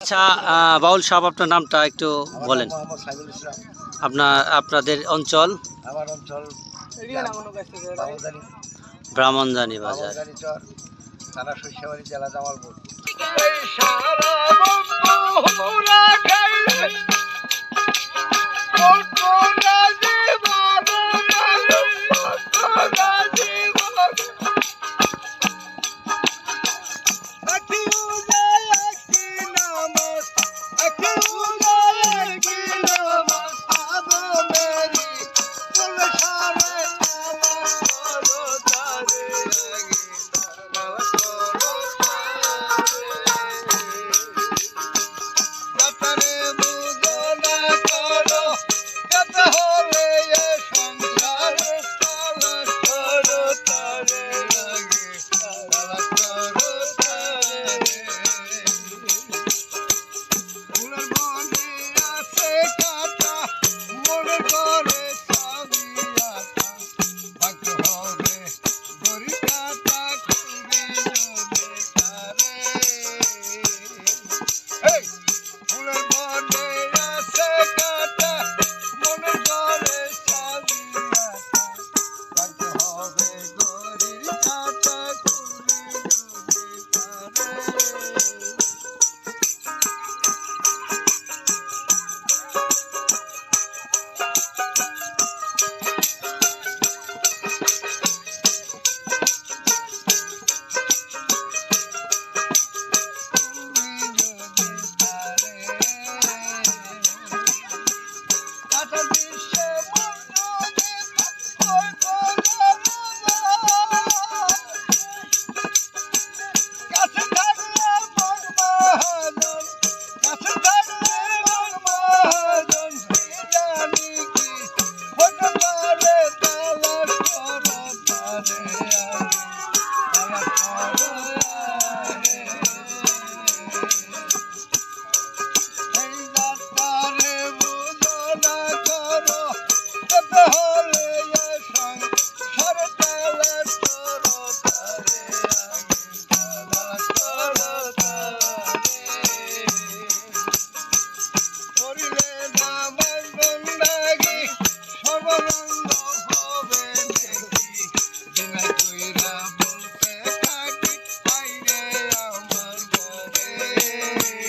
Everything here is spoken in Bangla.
আচ্ছা বাউল সাহেব আপনার নামটা একটু বলেন। আপনার আপনাদের অঞ্চল? ব্রাহ্মণ জানি ব্রাহ্মণজানি বাজার। জেলা রে Hey.